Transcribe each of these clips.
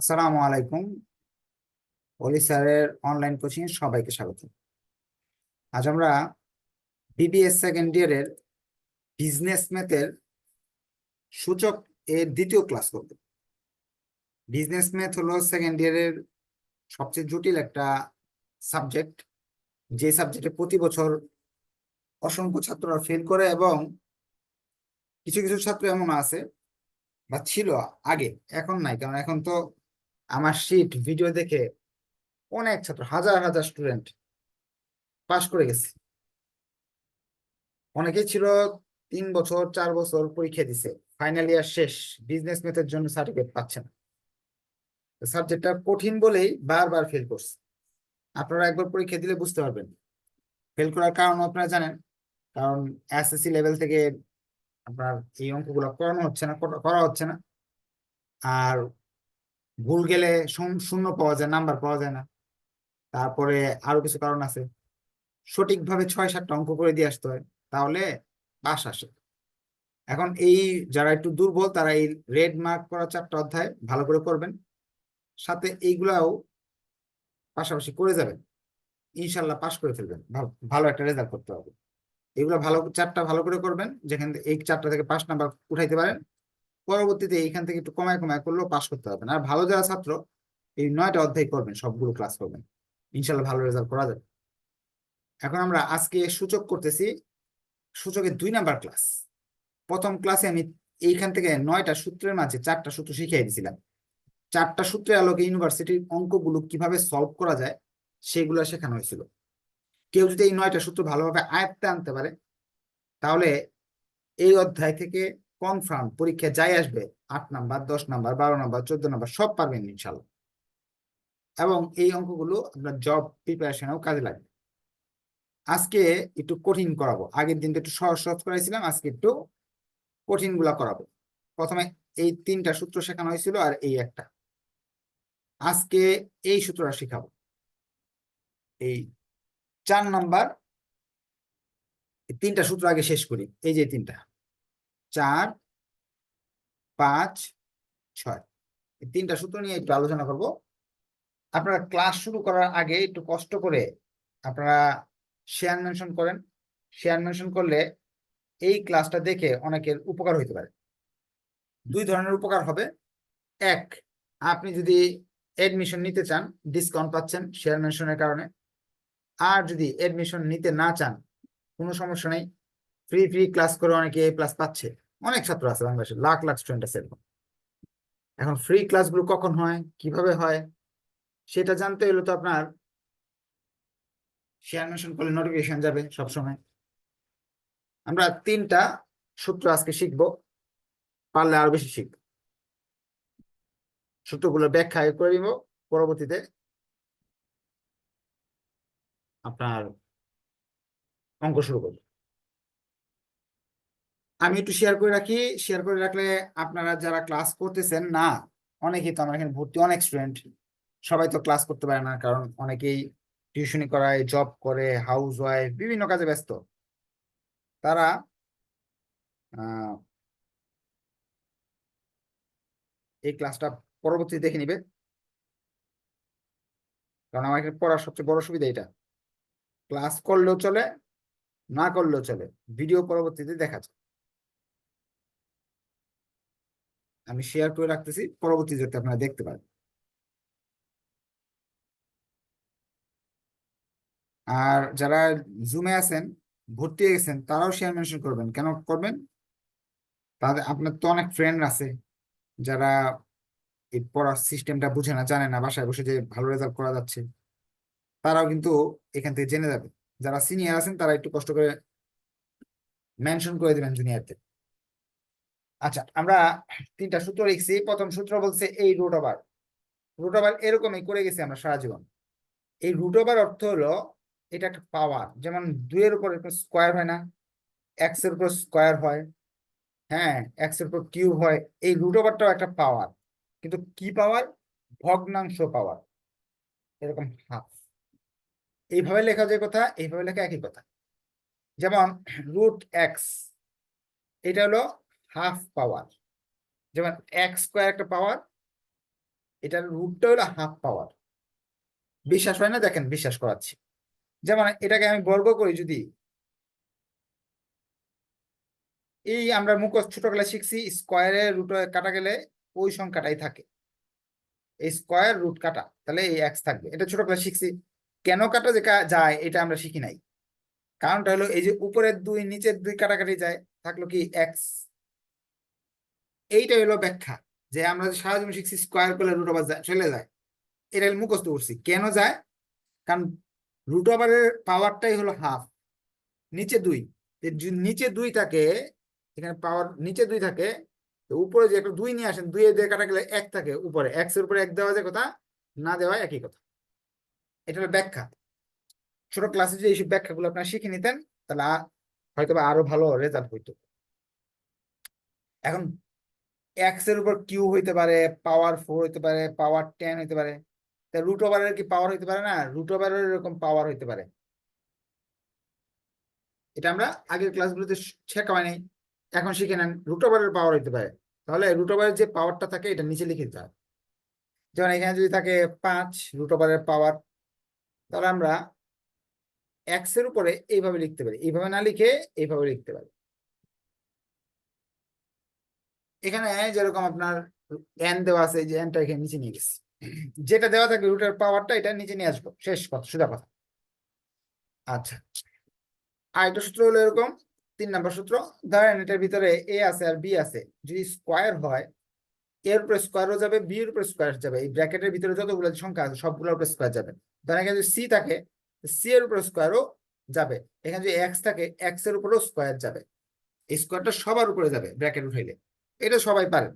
আসসালামু আলাইকুম। অলি স্যারের অনলাইন কোচিং এ সবাইকে স্বাগত। আজ আমরা বিবিএস সেকেন্ড ইয়ারের বিজনেস ম্যাথের সূচক এর দ্বিতীয় ক্লাস করব। বিজনেস ম্যাথ হলো সেকেন্ড ইয়ারের সবচেয়ে জটিল একটা সাবজেক্ট যে সাবজেক্টে প্রতি বছর অসংখ্য ছাত্ররা ফেল করে এবং কিছু কিছু ছাত্র এমন আছে বা ছিল আগে, এখন নাই। কারণ এখন তো আমার শিট ভিডিও দেখে অনেক ছাত্র, হাজার হাজার স্টুডেন্ট পাশ করে গেছে। অনেকেই ছিল তিন বছর, চার বছর পরীক্ষা দিছে। ফাইনাল ইয়ার শেষ বিজনেস ম্যাথের জন্য সার্টিফিকেট পাচ্ছে না। সাবজেক্টটা কঠিন বলেই বারবার ফেল করছে। আপনারা একবার পরীক্ষা দিলে বুঝতে পারবেন। ফেল করার কারণ আপনারা জানেন, কারণ এসএসসি লেভেল থেকে আপনার এই অঙ্কগুলো করানো হচ্ছে না করা- করা হচ্ছে না। আর ভুল গেলে শূন্য পাওয়া যায়, নাম্বার পাওয়া যায় না। তারপরে আরও কিছু কারণ আছে। সঠিকভাবে ছয়, সাতটা অঙ্ক করে দিয়ে আসতে হয়, তাহলে পাস আসে। এখন এই যারা একটু দুর্বল, তারা এই রেড মার্ক করা চারটা অধ্যায় ভালো করে করবেন। সাথে এইগুলাও পাশাপাশি করে যাবেন। ইনশাল্লাহ পাশ করে ফেলবেন। ভালো- একটা রেজাল্ট করতে হবে। এগুলো ভালো, চারটা ভালো করে করবেন। যেখান থেকে এই চারটা থেকে পাঁচ নাম্বার উঠাইতে পারেন। পরবর্তীতে এইখান থেকে একটু কমায় কমায় করলেও পাস করতে পারবেন। আর ভালো যারা ছাত্র, এই নয়টা অধ্যায় করবেন, সবগুলো ক্লাস করবেন। ইনশাল্লাহ ভালো রেজাল্ট করা যাবে। এখন আমরা আজকে সূচক করতেছি, সূচকের দুই নাম্বার ক্লাস প্রথম ক্লাসে আমি এইখান থেকে নয়টা সূত্রের মাঝে চারটা সূত্র শিখিয়ে দিয়েছিলাম। চারটা সূত্রের আলোকে ইউনিভার্সিটির অঙ্কগুলো কীভাবে সলভ করা যায়, সেগুলো শেখানো হয়েছিল। কেউ যদি এই নয়টা সূত্র ভালোভাবে আয়ত্তে আনতে পারে, তাহলে এই অধ্যায় থেকে কনফার্ম পরীক্ষা যাই আসবে, আট নাম্বার, দশ নাম্বার, বারো নাম্বার, চোদ্দ নাম্বার, সব পারবেন ইনশাল্লাহ। এবং এই অঙ্কগুলো আপনার জব প্রিপারেশনেও কাজে লাগবে। আজকে একটু কঠিন করাবো, আগের দিনটা একটু সহজ সহজ করাইছিলাম, আজকে একটু কঠিনগুলা করাবো। প্রথমে এই তিনটা সূত্র শেখানো হয়েছিল আর এই একটা। আজকে এই সূত্রটা শেখাবো। এই চার নাম্বার তিনটা সূত্র আগে শেষ করি, এই যে তিনটা। চার, পাঁচ, ছয়। এই তিনটা সূত্র নিয়ে একটু আলোচনা করব। আপনারা ক্লাস শুরু করার আগে একটু কষ্ট করে আপনারা শেয়ার মেনশন করেন। শেয়ার মেনশন করলে এই ক্লাসটা দেখে অনেকের উপকার হইতে পারে। দুই ধরনের উপকার হবে। এক, আপনি যদি এডমিশন নিতে চান ডিসকাউন্ট পাচ্ছেন শেয়ার মেনশনের কারণে। আর যদি এডমিশন নিতে না চান, কোনো সমস্যা নেই। ফ্রি ফ্রি ক্লাস করে অনেকে এ প্লাস পাচ্ছে। অনেক ছাত্র আছে বাংলাদেশে, লাখ লাখ স্টুডেন্ট আছে এরকম। এখন ফ্রি ক্লাসগুলো কখন হয়, কীভাবে হয়, সেটা জানতে হলে তো আপনার শেয়ার মেনশন করলে নোটিফিকেশন যাবে সবসময়। আমরা তিনটা সূত্র আজকে শিখব, পারলে আরও বেশি শিখব। সূত্রগুলো ব্যাখ্যা করে দিব পরবর্তীতে আপনার অঙ্ক শুরু করব। আমি একটু শেয়ার করে রাখি। শেয়ার করে রাখলে আপনারা যারা ক্লাস করতেছেন, না, অনেকেই তো আমার এখানে ভর্তি, অনেক স্টুডেন্ট সবাই তো ক্লাস করতে পারে না, কারণ অনেকেই টিউশনি করায় জব করে হাউস ওয়াইফ বিভিন্ন কাজে ব্যস্ত। তারা এই ক্লাসটা পরবর্তী দেখে নিবে। কারণ আমার এখানে পড়ার সবচেয়ে বড় সুবিধা এটা। ক্লাস করলেও চলে, না করলেও চলে ভিডিও পরবর্তীতে দেখা যায়। আমি শেয়ার করে রাখতেছি পরবর্তী যাতে আপনারা দেখতে পারেন। আর যারা জুমে আছেন, ভর্তি হয়ে গেছেন, তারাও শেয়ার মেনশন করবেন। কেন করবেন? তাদের, আপনার তো অনেক ফ্রেন্ড আছে, যারা এই পড়ার সিস্টেমটা বুঝে না, জানে না, বাসায় বসে যে ভালো রেজাল্ট করা যাচ্ছে। তারাও কিন্তু এখান থেকে জেনে যাবে। যারা সিনিয়র আছেন, তারা একটু কষ্ট করে মেনশন করে দিবেন জুনিয়রদের আচ্ছা আমরা তিনটা সূত্র লিখছি। প্রথম সূত্র বলছে এই রুট ওভার রুট ওভার এরকমই করে গেছি আমরা সারা জীবন। এই রুট ওভার অর্থ হলো এটা একটা পাওয়ার যেমন দুইয়ের উপর স্কোয়ার হয় না এক্সের উপর স্কোয়ার হয় হ্যাঁ এক্সের উপর কিউব হয়, এই রুট ওভারটাও একটা পাওয়ার কিন্তু কি পাওয়ার ভগ্নাংশ পাওয়ার এরকম হাফ এইভাবে লেখা যায় কথা, এইভাবে লেখা একই কথা। যেমন রুট এক্স এটা হলো হাফ পাওয়ার যেমন এক্স স্কোয়ার একটা পাওয়ার এটার রুটটা হলো হাফ পাওয়ার বিশ্বাস হয় না? দেখেন, বিশ্বাস করাচ্ছি। যেমন এটাকে আমি বর্গ করি যদি এই আমরা মুখস্থ ছোটবেলায় শিখছি স্কোয়ারের রুট কাটা গেলে ওই সংখ্যাটাই থাকে। এই স্কোয়ার রুট কাটা, তাহলে এই এক্স থাকবে। এটা ছোটবেলায় শিখছি। কেন কাটা যে যায়, এটা আমরা শিখি নাই। কারণটা হলো এই যে উপরের দুই, নিচের দুই কাটাকাটি যায়, থাকল কি এক্স এইটা হলো ব্যাখ্যা, যে আমরা যে সারা জীবন শিখছি স্কোয়ার করলে রুট ওভার চলে যায়। এটা মুখস্থ করছি। কেন যায়? কারণ রুট ওভারের পাওয়ারটাই হলো হাফ নিচে দুই। নিচে দুই থাকে, এখানে পাওয়ার নিচে দুই থাকে, তো উপরে যে একটা দুই নিয়ে আসেন দুই দিয়ে কাটা গেলে এক থাকে উপরে। এক্সের উপরে এক দেওয়া যায় কথা, না দেওয়া একই কথা। এটা হলো ব্যাখ্যা। ছোট ক্লাসে যদি এইসব ব্যাখ্যাগুলো আপনারা শিখে নিতেন, তাহলে হয়তো আরও ভালো রেজাল্ট হইতো। এখন এক্সের উপর কিউ হইতে পারে পাওয়ার ফোর হইতে পারে পাওয়ার টেন হইতে পারে। তা রুট ওভারের কি পাওয়ার হইতে পারে না? রুট ওভারের এরকম পাওয়ার হইতে পারে। এটা আমরা আগের ক্লাসগুলোতে শেখা হয় নাই এখন শিখে নেন রুট ওভারের পাওয়ার হইতে পারে। তাহলে রুট ওভারের যে পাওয়ারটা থাকে, এটা নিচে লিখে দিতে হবে যেমন এখানে যদি থাকে পাঁচ রুট ওভারের পাওয়ার তাহলে আমরা এক্সের উপরে এইভাবে লিখতে পারি। এইভাবে না লিখে এইভাবে লিখতে পারি। এখানে যেরকম আপনার এন দেওয়া আছে যে এনটা এখানে নিচে নিয়ে গেছে। যেটা দেওয়া থাকে রুটের পাওয়ারটা এটা নিচে নিয়ে আসব। শেষ কথা, সোজা কথা। আচ্ছা। আরেকটা সূত্র হলো এরকম, তিন নম্বর সূত্র। ধরেন এটার ভিতরে এ আছে আর বি আছে। যদি স্কোয়ার হয় এর উপরে স্কোয়ারও যাবে বি এর উপরে স্কোয়ার যাবে। এই ব্র্যাকেটের ভিতরে যতগুলো সংখ্যা আছে, সবগুলোর উপরে স্কোয়ার যাবে। ধরেন এখানে যদি সি থাকে সি এর উপরে স্কোয়ারও যাবে। এখানে যদি এক্স থাকে এক্সের উপরেও স্কোয়ার যাবে। এই স্কোয়ারটা সবার উপরে যাবে ব্র্যাকেট উঠাইলে। এটা সবাই পারে।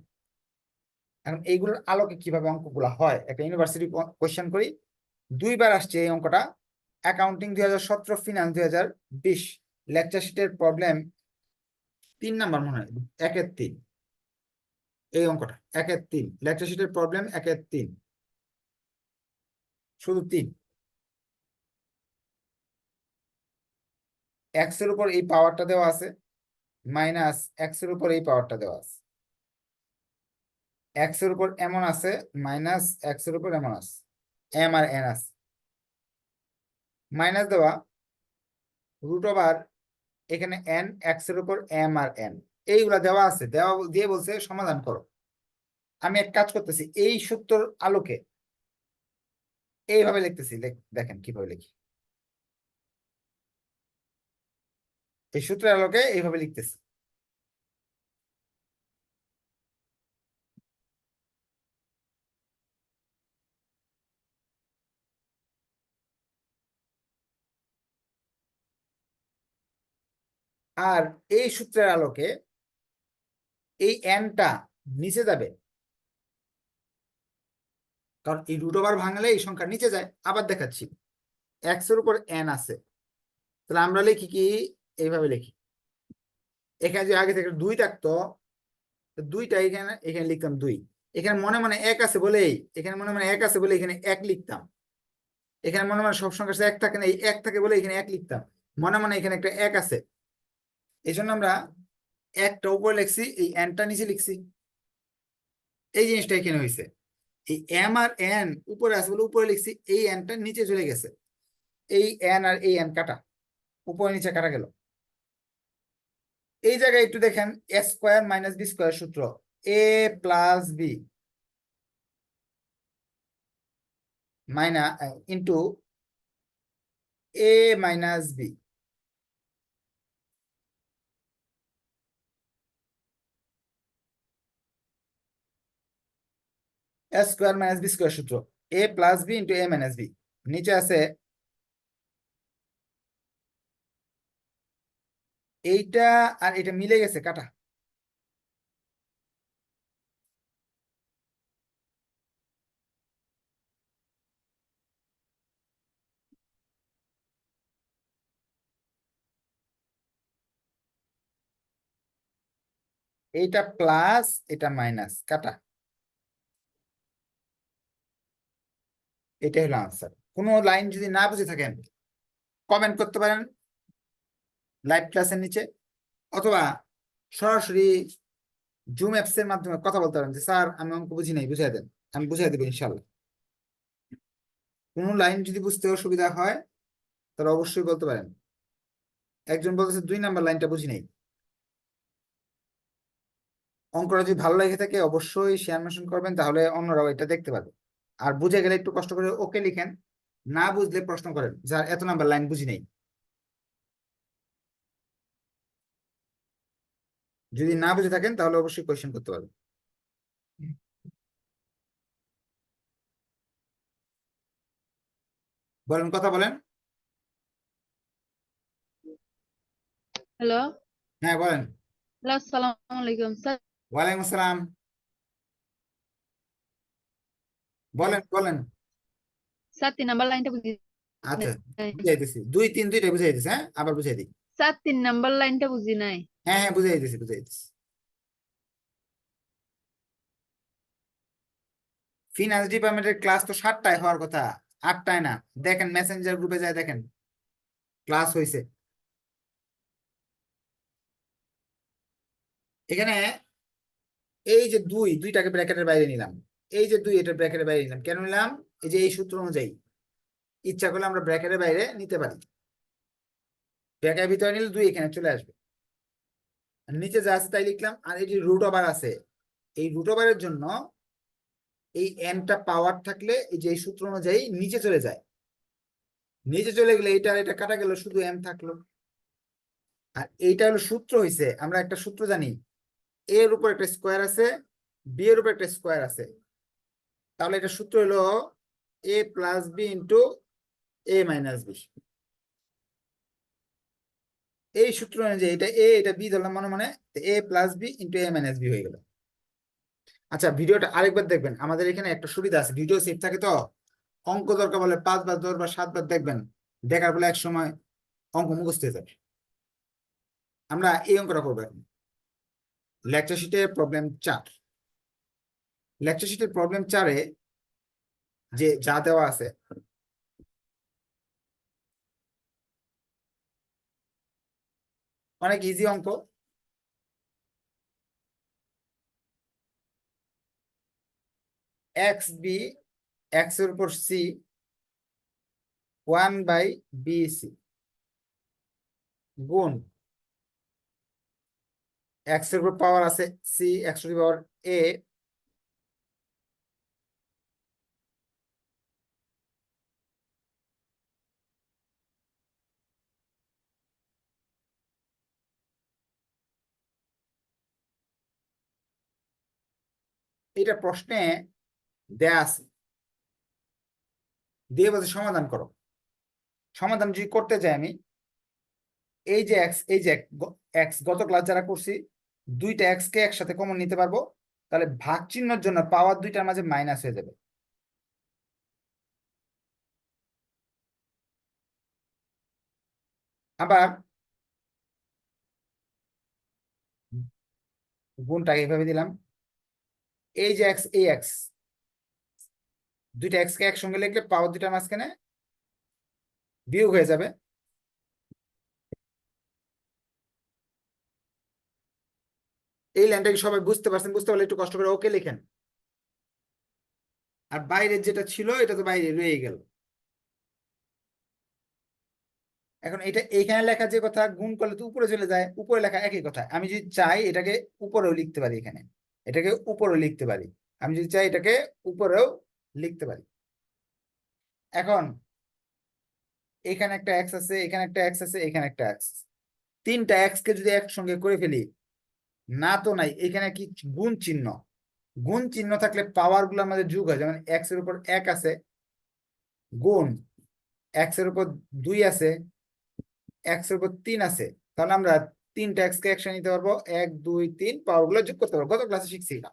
এখন এইগুলোর আলোকে কীভাবে অঙ্কগুলো হয়, একটা ইউনিভার্সিটি কোয়েশ্চেন করি, দুইবার আসছে এই অঙ্কটা অ্যাকাউন্টিং দুই হাজার সতেরো ফিনান্স দুই হাজার বিশ লেকচার শিটের প্রবলেম তিন নাম্বার মনে হয়, একের তিন। এই অঙ্কটা, একের তিন লেকচার শিটের প্রবলেম একের তিন। শুধু তিন। এক্সের উপর এই পাওয়ারটা দেওয়া আছে মাইনাস এক্সের উপর এই পাওয়ারটা দেওয়া আছে। এক্সের উপর এমন আছে মাইনাস এক্সের উপর এমন আছে এম আর এন আছে। মাইনাস দেওয়া রুট ওভার এখানে এন এক্সের উপর এম আর এন এইগুলা দেওয়া আছে, দেওয়া দিয়ে বলছে সমাধান করো। আমি এক কাজ করতেছি, এই সূত্রর আলোকে এইভাবে লিখতেছি লেখ- দেখেন কীভাবে লিখি। এই সূত্রের আলোকে এইভাবে লিখতেছি। আর এই সূত্রের আলোকে এই এনটা নিচে যাবে। কারণ এই রুট ওভার ভাঙলে এই সংখ্যা নিচে যায়। আবার দেখাচ্ছি। এক্সের উপর এন আছে। তাহলে আমরা লিখি কি? এইভাবে লিখি। এখানে যে আগে থেকে দুই থাকতো দুইটা এখানে এখানে লিখতাম দুই। এখানে মনে মনে এক আছে বলেই, এখানে মনে মনে এক আছে বলে এখানে এক লিখতাম। এখানে মনে মনে সব সংখ্যা এক থাকে না, এই এক থাকে বলে এখানে এক লিখতাম। মনে মনে এখানে একটা এক আছে। এই জন্য আমরা একটা উপরে লিখছি, এই এনটা নিচে লিখছি। এই জিনিসটা এখানে হয়েছে এই এম আর এন উপরে আছে বলে উপরে লিখছি, এই এনটা নিচে চলে গেছে। এই এন আর এই এন কাটা, উপরে নিচে কাটা গেল। এই জায়গায় একটু দেখেন A square minus B square সূত্র A plus B minus into A minus B A square minus B square সূত্র। A plus B into A minus B নিচে আছে এইটা আর এটা মিলে গেছে, কাটা। এইটা প্লাস এটা মাইনাস কাটা। এটাই হলো আনসার কোনো লাইন যদি না বুঝে থাকেন কমেন্ট করতে পারেন লাইভ ক্লাসের নিচে, অথবা সরাসরি জুম অ্যাপস এর মাধ্যমে কথা বলতে পারেন যে, স্যার, আমি অঙ্ক বুঝি নাই বুঝিয়ে দেন, আমি বুঝাই দেবো ইনশাল্লাহ কোনো লাইন যদি বুঝতে অসুবিধা হয়, তাহলে অবশ্যই বলতে পারেন। একজন বলতেছে, দুই নাম্বার লাইনটা বুঝি নাই। অঙ্কটা যদি ভালো লেগে থাকে, অবশ্যই শেয়ার মেনশন করবেন, তাহলে অন্যরাও এটা দেখতে পাবে। আর বুঝে গেলে একটু কষ্ট করে ওকে লিখেন। না বুঝলে প্রশ্ন করেন যার এত নাম্বার লাইন বুঝি নেই। যদি না বুঝে থাকেন তাহলে অবশ্যই কোয়েশ্চেন করতে পারবেন। বলেন কথা বলেন। হ্যালো হ্যাঁ বলেন। আসসালামু আলাইকুম স্যার। ওয়ালাইকুম আসসালাম। বলেন বলেন। স্যার তিন নাম্বার লাইনটা বুঝি আচ্ছা দুই তিন দুইটা বুঝাই দিছি হ্যাঁ? আবার বুঝাই দিই। স্যার তিন নাম্বার লাইনটা বুঝি নাই। হ্যাঁ হ্যাঁ বুঝাই দিছি বুঝাই দিছি ফিনান্স ডিপার্টমেন্টের ক্লাস তো সাতটায় হওয়ার কথা আটটায় না। দেখেন মেসেঞ্জার গ্রুপে যায় দেখেন। ক্লাস হয়েছে এখানে এই যে দুই দুইটাকে ব্র্যাকেটের বাইরে নিলাম। এই যে দুই এটা ব্র্যাকেটের বাইরে নিলাম। কেন নিলাম? এই যে এই সূত্র অনুযায়ী। ইচ্ছা করলে আমরা ব্র্যাকেটের বাইরে নিতে পারি। ব্র্যাকের ভিতরে নিলে দুই এখানে চলে আসবে। নিচে যা আছে তাই লিখলাম। আর যে রুট ওভার আছে, এই রুট ওভারের জন্য এই এনটা পাওয়ার থাকলে এই যে এই সূত্র অনুযায়ী নিচে চলে যায়। নিচে চলে গেলে এটা এটা কাটা গেল, শুধু এম থাকল। আর এইটা হলো সূত্র হইছে। আমরা একটা সূত্র জানি। এর উপর একটা স্কোয়ার আছে বি এর উপর একটা স্কোয়ার আছে। তাহলে এটা সূত্র হলো A plus B into A minus B এই সূত্র অনুযায়ী এটা এ এটা বি ধরলাম মনে মনে A plus B into A minus B হয়ে গেল। আচ্ছা ভিডিওটা আরেকবার দেখবেন। আমাদের এখানে একটা সুবিধা আছে, ভিডিও সেভ থাকে তো? অঙ্ক দরকার বলে পাঁচবার দশবার সাতবার দেখবেন, দেখার পরে এক সময় অঙ্ক মুখস্থ হয়ে যাবে। আমরা এই অঙ্কটা করব এখন। লেকচার শিটের প্রবলেম চার। লেকচার শিটের প্রবলেম চারে যে যা দেওয়া আছে। অনেক ইজি অঙ্ক। এক্স বি এক্সের উপর C one by B C গুণ। এক্সের উপর পাওয়ার আছে সি এক্স পাওয়ার এ এটা প্রশ্নে দেয়া আছে। দিয়ে বলছে, সমাধান করো। সমাধান যদি করতে চাই আমি, এই যে এক্স এই যে এক্স গত ক্লাস যারা করছি, দুইটা এক্স কে একসাথে কমন নিতে পারব, তাহলে ভাগ চিহ্নের জন্য পাওয়ার দুইটার মাঝে মাইনাস হয়ে যাবে। আবার গুণটা এইভাবে দিলাম। এই যে এক্স এই এক্স দুইটা এক্স কে একসঙ্গে লিখলে পাওয়ার দুইটা মাঝখানে বিয়োগ হয়ে যাবে। এই লাইনটা কি সবাই বুঝতে পারছেন, বুঝতে পারলে একটু কষ্ট করে ওকে লিখেন। আর বাইরের যেটা ছিল, এটা তো বাইরে রয়ে গেল। এখন এটা এইখানে লেখা যে কথা, গুণ করলে তো উপরে চলে যায়, উপরে লেখা একই কথা। আমি যদি চাই, এটাকে উপরেও লিখতে পারি এখানে। এটাকে উপরেও লিখতে পারি। আমি যদি চাই এটাকে উপরেও লিখতে পারি। এখন, এখানে একটা এক্স আছে, এখানে একটা এক্স আছে, এখানে একটা এক্স তিনটা এক্স কে যদি একসঙ্গে করে ফেলি, না তো নাই, এখানে কি গুণ চিহ্ন? গুণ চিহ্ন থাকলে পাওয়ারগুলো আমাদের যুগ হয়, যেমন এক্সের উপর এক আছে, গুণ এক্সের উপর দুই আছে এক্সের উপর তিন আছে, তাহলে আমরা তিনটা এক্স কে একসাথে নিতে পারব। এক, দুই, তিন পাওয়ারগুলো যোগ করতে পারব। গত ক্লাসে শিখছি এটা?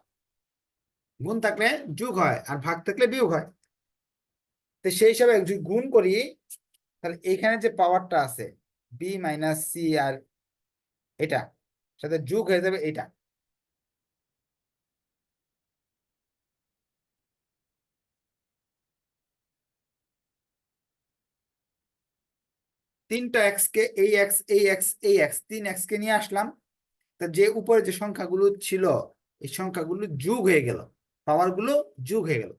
গুণ থাকলে যোগ হয় আর ভাগ থাকলে বিয়োগ হয়। তো সেই হিসাবে যদি গুণ করি, তাহলে এখানে যে পাওয়ারটা আছে বি মাইনাস সি আর এটা সাথে যোগ হয়ে যাবে এটা। তিনটা এক্স কে এই এক্স এই এক্স এই এক্স তিন এক্স কে নিয়ে আসলাম। তা যে উপরে যে সংখ্যাগুলো ছিল, এই সংখ্যাগুলো যোগ হয়ে গেল পাওয়ারগুলো যোগ হয়ে গেল।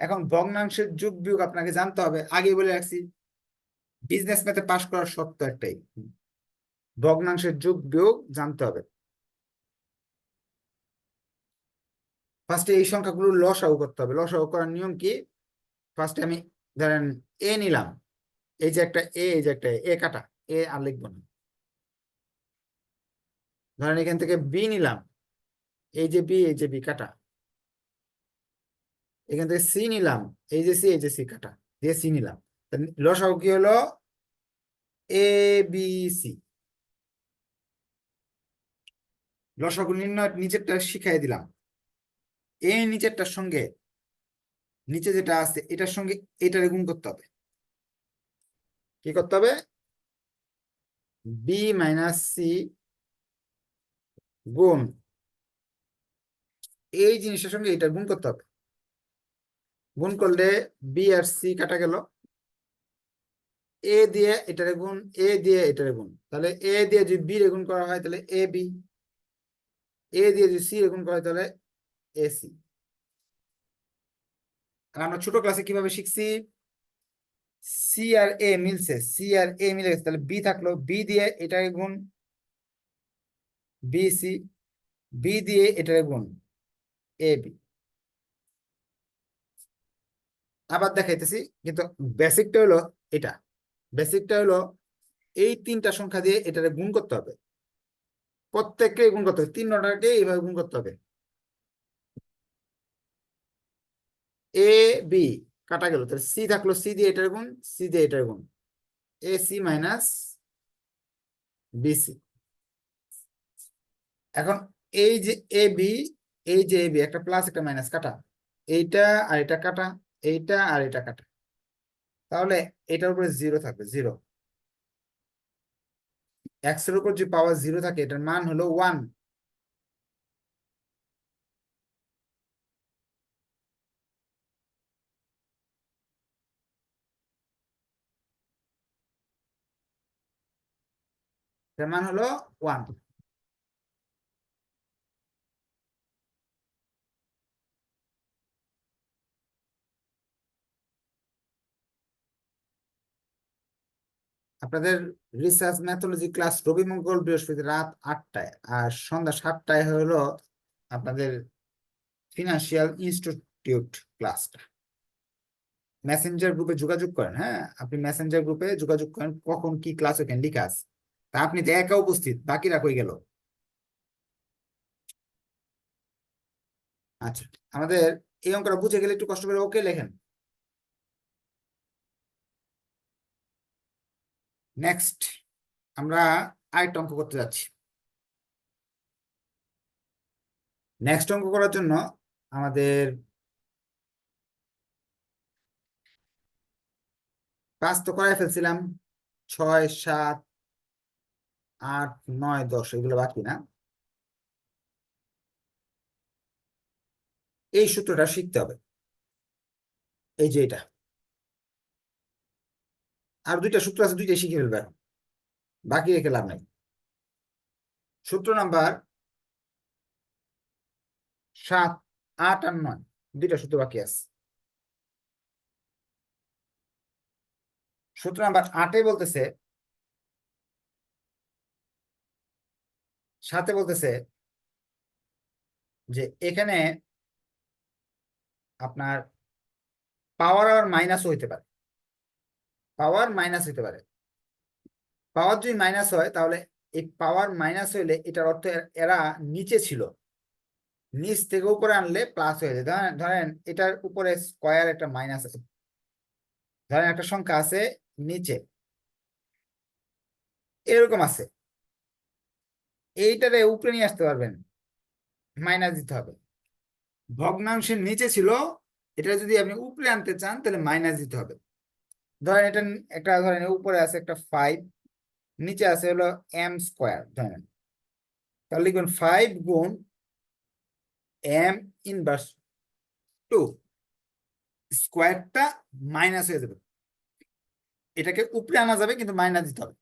এখন ভগ্নাংশের যোগ বিয়োগ আপনাকে জানতে হবে আগে বলে রাখছি বিজনেস ম্যাথে পাশ করার শর্ত একটাই, ভগ্নাংশের যোগ বিয়োগ জানতে হবে। ফার্স্টে এই সংখ্যাগুলো লসাগু করতে হবে, লসাগু করার নিয়ম কি? ফার্স্টে আমি ধরেন এ নিলাম এই যে একটা এ, এই যে একটা এ কাটা, এ আর লিখব না। ধরেন এখান থেকে বি নিলাম, এই যে বি এই যে বি কাটা। এখান থেকে সি নিলাম, এই যে সি এই যে সি কাটা, দিয়ে সি নিলাম। তা লসাগু কি হলো? এ বি সি লসাগু নির্ণয় নিচেরটা শিখাই দিলাম। এই নিচেরটার সঙ্গে, নিচে যেটা আছে, এটার সঙ্গে এটারে গুণ করতে হবে। কি করতে হবে? বি মাইনাস সি গুণ এই জিনিসটার সঙ্গে এটা গুণ করতে হবে। গুণ করলে বি আর সি কাটা গেল। এ দিয়ে এটারে গুণ এ দিয়ে এটারে গুণ। তাহলে এ দিয়ে যদি বি রে গুণ করা হয় তাহলে এ বি এ দিয়ে যদি সি রে গুণ করা হয় তাহলে এ সি আর আমরা ছোট ক্লাসে কীভাবে শিখছি? সি আর এ মিলছে সি আর এ মিলে গেছে, তাহলে বি থাকল বি দিয়ে এটার গুণ বি সি বি দিয়ে এটারে গুণ এ বি আবার দেখাইতেছি, কিন্তু বেসিকটা হলো এটা। বেসিকটা হলো এই তিনটা সংখ্যা দিয়ে এটারে গুণ করতে হবে। প্রত্যেককে গুণ করতে হবে, তিন নটাকে এইভাবে গুণ করতে হবে। এ বি কাটা গেল। তাহলে সি থাকল সি দিয়ে এটার গুণ সি দিয়ে এটার গুণ। এ সি মাইনাস বিসি এখন এই যে এ বি এই যে এ বি একটা প্লাস একটা মাইনাস কাটা। এইটা আর এটা কাটা, এইটা আর এটা কাটা। তাহলে এটার উপরে জিরো থাকবে জিরো এক্সের উপর যে পাওয়ার জিরো থাকে, এটার মান হলো ওয়ান এটার মান আপনাদের রিসার্চ ম্যাথোলজি ক্লাস রবি মঙ্গল বৃহস্পতি রাত আটটায়, আর সন্ধ্যা সাতটায় হলো আপনাদের ফিনান্সিয়াল ইনস্টিটিউট ক্লাসটা মেসেঞ্জার গ্রুপে যোগাযোগ করেন হ্যাঁ? আপনি মেসেঞ্জার গ্রুপে যোগাযোগ করেন, কখন কি ক্লাস ওখানে লিখা আছে। তা আপনি তো একা উপস্থিত, বাকিরা কই গেল? আচ্ছা আমাদের এই অঙ্কটা বুঝে গেলে একটু কষ্ট করে ওকে লেখেন। নেক্সট আমরা আরেকটা অঙ্ক করতে যাচ্ছি। নেক্সট অঙ্ক করার জন্য আমাদের কাজ তো করাই ফেলছিলাম, ছয়, সাত আট, নয়, দশ, এগুলো বাকি না। এই সূত্রটা শিখতে হবে। এই যে এটা। আর দুইটা সূত্র আছে, দুইটাই শিখে ফেলবে বাকি রেখে লাভ নাই। সূত্র নাম্বার সাত, আট আর নয়, দুইটা সূত্র বাকি আছে। সূত্র নাম্বার আটে বলতেছে সাথে বলতেছে যে এখানে আপনার পাওয়ার আর মাইনাসও হইতে পারে। পাওয়ার মাইনাস হইতে পারে। পাওয়ার যদি মাইনাস হয়, তাহলে এই পাওয়ার মাইনাস হইলে এটার অর্থ এরা নিচে ছিল। নিচ থেকে উপরে আনলে প্লাস হয়ে যায়। ধরেন এটার উপরে স্কয়ার একটা মাইনাস আছে। ধরেন একটা সংখ্যা আছে নিচে। এরকম আছে। এইটারে উপরে নিয়ে আসতে পারবেন। মাইনাস দিতে হবে। ভগ্নাংশের নিচে ছিল, এটা যদি আপনি উপরে আনতে চান, তাহলে মাইনাস দিতে হবে। ধরেন এটা একটা ধরেন উপরে আছে একটা ফাইভ নিচে আছে হলো এম স্কোয়ার ধরেন। তাহলে লিখুন ফাইভ গুণ এম ইনভার্স টু স্কোয়ারটা মাইনাস হয়ে যাবে। এটাকে উপরে আনা যাবে, কিন্তু মাইনাস দিতে হবে।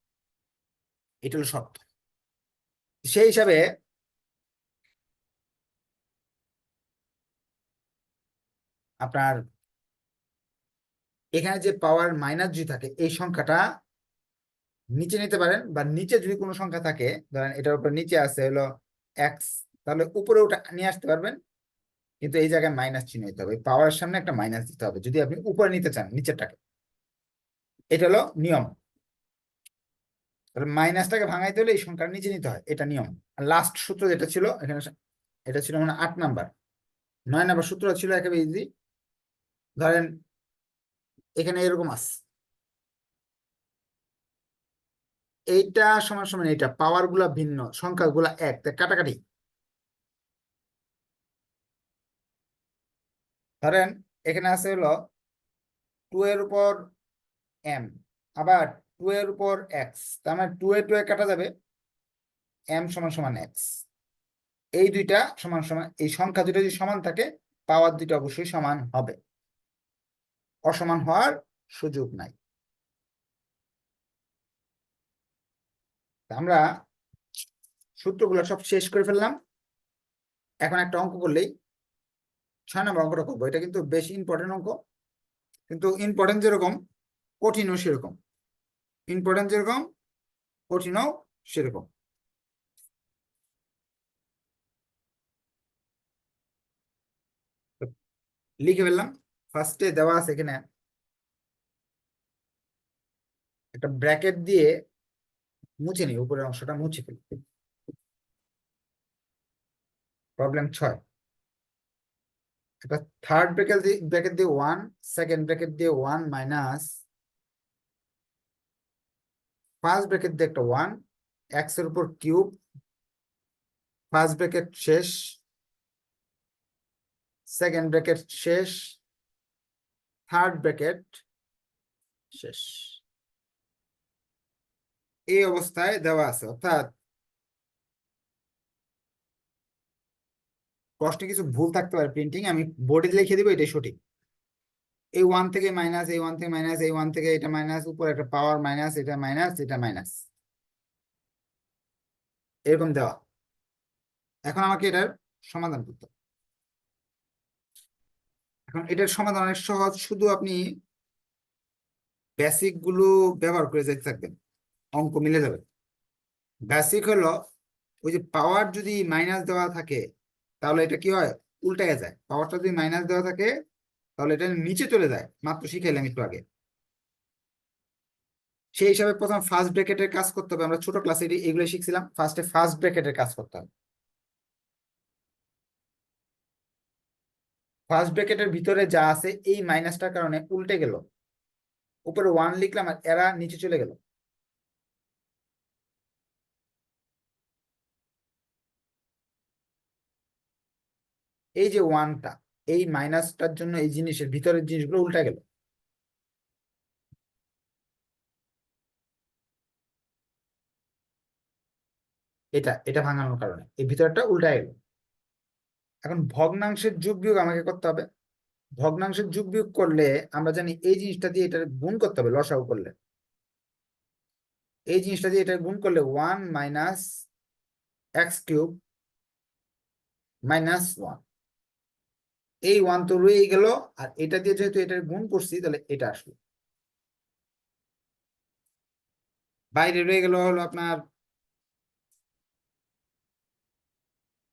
এটা হলো শর্ত। সেই হিসাবে আপনার এখানে যে পাওয়ার মাইনাস যদি থাকে, এই সংখ্যাটা নিচে নিতে পারেন বা নিচে যদি কোনো সংখ্যা থাকে, ধরেন এটার উপর নিচে আছে হলো এক্স তাহলে উপরে ওটা নিয়ে আসতে পারবেন। কিন্তু এই জায়গায় মাইনাস চিহ্ন দিতে হবে। পাওয়ারের সামনে একটা মাইনাস দিতে হবে, যদি আপনি উপরে নিতে চান, নিচেরটাকে। এটা হলো নিয়ম। তাহলে মাইনাসটাকে ভাঙাইতে হলে এই সংখ্যার নিচে নিতে হয়, এটা নিয়ম। লাস্ট সূত্র যেটা ছিল, এখানে এটা ছিল মানে আট নাম্বার। নয় নাম্বার সূত্র ছিল একেবারে ইজি ধরেন, এখানে এরকম আছে। এইটা সমান সমান এইটা পাওয়ারগুলা ভিন্ন সংখ্যাগুলা এক কাটাকাটি। ধরেন, এখানে আছে হলো টু এর উপর এম আবার টু এর উপর এক্স তার মানে টু এ টু এ কাটা যাবে এম সমান সমান এক্স এই দুইটা সমান সমান, এই সংখ্যা দুটো যদি সমান থাকে পাওয়ার দুইটা অবশ্যই সমান হবে। অসমান হওয়ার সুযোগ নাই। আমরা সূত্রগুলো সব শেষ করে ফেললাম। এখন একটা অঙ্ক করলেই ছয় নম্বর অঙ্কটা করব। এটা কিন্তু বেশ ইম্পর্টেন্ট অঙ্ক। কিন্তু ইম্পর্টেন্ট যেরকম, কঠিনও সেরকম। ইম্পর্টেন্ট যেরকম কঠিনও সেরকম। লিখে ফেললাম। ফার্স্টে দেওয়া আছে এখানে একটা ব্র্যাকেট দিয়ে মুছে নি উপরের অংশটা মুছে ফেলি। প্রবলেম ছয়। একটা থার্ড ব্র্যাকেট দিয়ে ব্র্যাকেট দিয়ে ওয়ান সেকেন্ড ব্র্যাকেট দিয়ে ওয়ান মাইনাস ফার্স্ট ব্র্যাকেট দিয়ে একটা ওয়ান এক্সের উপর কিউব ফার্স্ট ব্র্যাকেট শেষ সেকেন্ড ব্র্যাকেট শেষ থার্ড ব্র্যাকেট শেষ। এই অবস্থায় দেওয়া আছে, অর্থাৎ প্রশ্নে কিছু ভুল থাকতে পারে প্রিন্টিং আমি বোর্ডে লিখে দিব, এটাই সঠিক। এই ওয়ান থেকে মাইনাস এই ওয়ান থেকে মাইনাস এই ওয়ান থেকে এটা মাইনাস উপর একটা পাওয়ার মাইনাস এটা মাইনাস এটা মাইনাস এরকম দেওয়া। এখন আমাকে এটার সমাধান করতে এখন এটার সমাধান অনেক সহজ শুধু আপনি বেসিকগুলো ব্যবহার করে যেতে থাকবেন, অঙ্ক মিলে যাবে। বেসিক হলো ওই যে পাওয়ার যদি মাইনাস দেওয়া থাকে, তাহলে এটা কি হয়? উল্টায় যায়। পাওয়ারটা যদি মাইনাস দেওয়া থাকে তাহলে এটা নিচে চলে যায়। মাত্র শিখাইলাম একটু আগে। সেই হিসাবে প্রথম ফার্স্ট ব্র্যাকেটের কাজ করতে হবে। আমরা ছোট ক্লাসে এগুলো শিখছিলাম। ফার্স্টে ফার্স্ট ব্র্যাকেটের কাজ করতে হবে। ফার্স্ট ব্র্যাকেটের ভিতরে যা আছে, এই মাইনাসটার কারণে উল্টে গেল। উপরে ওয়ান লিখলাম আর এরা নিচে চলে গেল। এই যে ওয়ানটা এই মাইনাসটার জন্য এই জিনিসের ভিতরের জিনিসগুলো উল্টা গেল। এটা এটা ভাঙানোর কারণে। এই ভিতরটা উল্টা গেল। এখন ভগ্নাংশের যোগ বিয়োগ আমাকে করতে হবে। ভগ্নাংশের যোগ বিয়োগ করলে আমরা জানি এই জিনিসটা দিয়ে এটা গুণ করতে হবে, লসাগু করলে। এই জিনিসটা দিয়ে এটা গুণ করলে one minus X cube minus one এই ওয়ান তো রয়ে গেল, আর এটা দিয়ে যেহেতু এটা গুণ করছি, তাহলে এটা আসলো। বাইরে রয়ে গেল হলো আপনার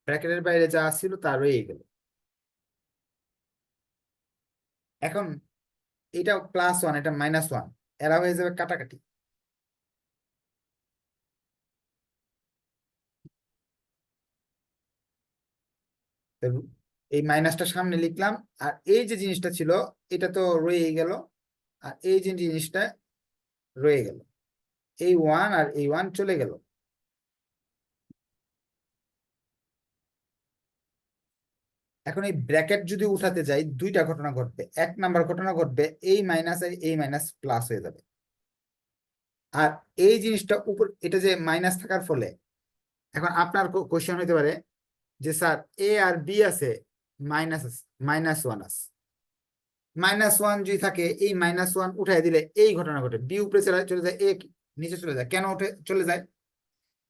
ব্র্যাকেটের বাইরে যা ছিল তা রয়ে গেল। এখন এটা প্লাস ওয়ান এটা মাইনাস ওয়ান এরা হয়ে যাবে কাটাকাটি। এই মাইনাসটা সামনে লিখলাম, আর এই যে জিনিসটা ছিল, এটা তো রয়ে গেল, আর এই যে জিনিসটা রয়ে গেল, এই ওয়ান আর এই ওয়ান চলে গেল। এখন এই ব্র্যাকেট যদি উঠাতে যাই, দুইটা ঘটনা ঘটবে, এক নাম্বার ঘটনা ঘটবে, এই মাইনাস আর এই মাইনাস প্লাস হয়ে যাবে। আর এই জিনিসটা উপর, এটা যে মাইনাস থাকার ফলে, এখন আপনার কোশ্চেন হতে পারে যে স্যার এ আর বি আছে মাইনাস মাইনাস ওয়ান আছে। মাইনাস ওয়ান যদি থাকে, এই মাইনাস ওয়ান উঠাই দিলে এই ঘটনা ঘটে। বি উপরে চলে যায় এ নিচে চলে যায়। কেন উঠে, চলে যায়?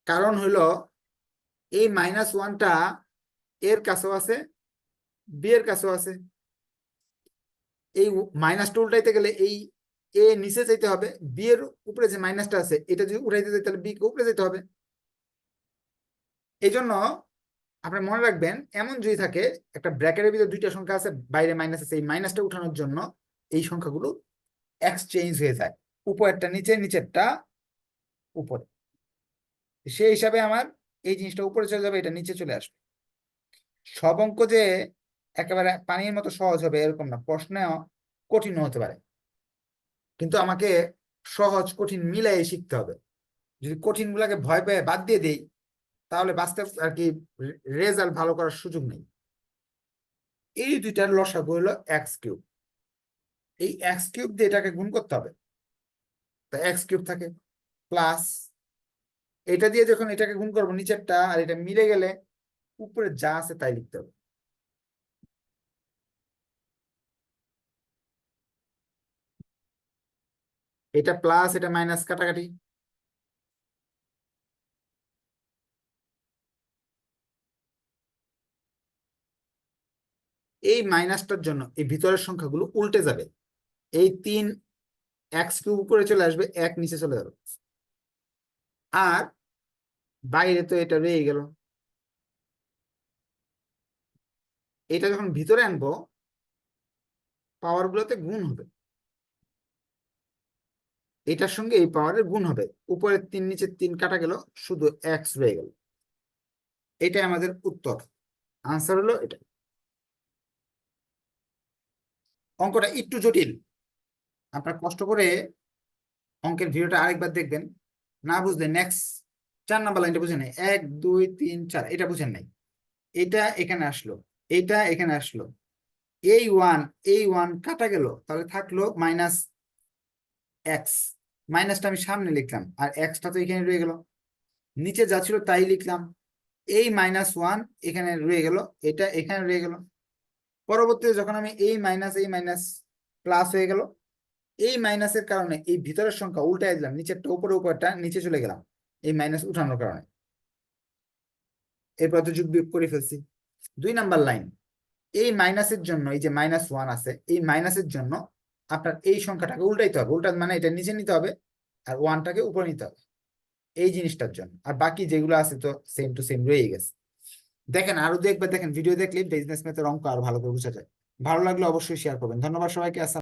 কারণ হলো, এই মাইনাস ওয়ানটা এর কাছেও আছে বি এর কাছেও আছে। এই মাইনাস টু উল্টাইতে গেলে এই এ নিচে যেতে হবে বি এর উপরে যে মাইনাসটা আছে, এটা যদি উঠাইতে যাই, তাহলে বি কে উপরে যেতে হবে। এই জন্য আপনি মনে রাখবেন, এমন যদি থাকে, একটা ব্র্যাকেটের ভিতরে দুইটা সংখ্যা আছে, বাইরে মাইনাস আছে, এই মাইনাসটা উঠানোর জন্য এই সংখ্যাগুলো এক্সচেঞ্জ হয়ে যায়। উপরেরটা নিচে, নিচেরটা উপরে। সেই হিসাবে আমার এই জিনিসটা উপরে চলে যাবে, এটা নিচে চলে আসবে। সব অঙ্ক যে একেবারে পানির মতো সহজ হবে এরকম না, প্রশ্ন কঠিন হতে পারে। কিন্তু আমাকে সহজ কঠিন মিলাই শিখতে হবে। যদি কঠিন গুলাকে ভয় পেয়ে বাদ দিয়ে দেই তাহলে বাস্তব আর কি রেজাল্ট ভালো করার সুযোগ নেই। এই দুইটার লসাগু হলো এক্স কিউব। এই এক্স কিউব দিয়ে এটাকে গুণ করতে হবে। তা এক্স কিউব থাকে প্লাস এটা দিয়ে যখন এটাকে গুণ করব নিচেরটা আর এটা মিলে গেলে উপরে যা আছে তাই লিখতে হবে। এটা প্লাস, এটা মাইনাস কাটাকাটি। এই মাইনাসটার জন্য এই ভিতরের সংখ্যাগুলো উল্টে যাবে। এই তিন এক্স কিউব উপরে চলে আসবে, এক নিচে চলে যাবে। আর বাইরে তো এটা রয়ে গেল। এটা যখন ভিতরে আনব পাওয়ার গুলোতে গুণ হবে। এটার সঙ্গে এই পাওয়ারের গুণ হবে। উপরের তিন, নিচের তিন কাটা গেল, শুধু এক্স রয়ে গেল। এটাই আমাদের উত্তর। আনসার হলো এটা। অঙ্কটা একটু জটিল। আপনার কষ্ট করে অঙ্কের ভিডিওটা আরেকবার দেখবেন। না বুঝলে নেক্সট চার নাম্বার লাইনটা বুঝেন নাই। এক, দুই, তিন, চার, এটা বুঝেন নাই। এটা এখানে আসলো, এটা এখানে আসলো। এই ওয়ান এই ওয়ান কাটা গেল, তাহলে থাকল মাইনাস এক্স মাইনাসটা আমি সামনে লিখলাম, আর এক্সটা তো এখানে রয়ে গেল। নিচে যা ছিল তাই লিখলাম। এই মাইনাস ওয়ান এখানে রয়ে গেল, এটা এখানে রয়ে গেল। পরবর্তীতে যখন আমি এই মাইনাস এই মাইনাস প্লাস হয়ে গেল এই মাইনাসের কারণে এই ভিতরের সংখ্যা উল্টাই দিলাম নিচেরটা উপরে উপরটা, নিচে চলে গেলাম এই মাইনাস উঠানোর কারণে। এরপর তো যোগ বিয়োগ করে ফেলছি। দুই নাম্বার লাইন এই মাইনাসের জন্য, এই যে মাইনাস ওয়ান আছে, এই মাইনাসের জন্য আপনার এই সংখ্যাটাকে উল্টাইতে হবে। উল্টা মানে এটা নিচে নিতে হবে আর ওয়ানটাকে উপরে নিতে হবে। এই জিনিসটার জন্য। আর বাকি যেগুলো আছে তো সেম টু সেম রয়ে গেছে। দেখেন, আরও দু একবার দেখেন ভিডিও দেখলে বিজনেস ম্যাথের অঙ্ক আরও ভালো করে বোঝা যায়। ভালো লাগলে অবশ্যই শেয়ার করবেন। ধন্যবাদ সবাইকে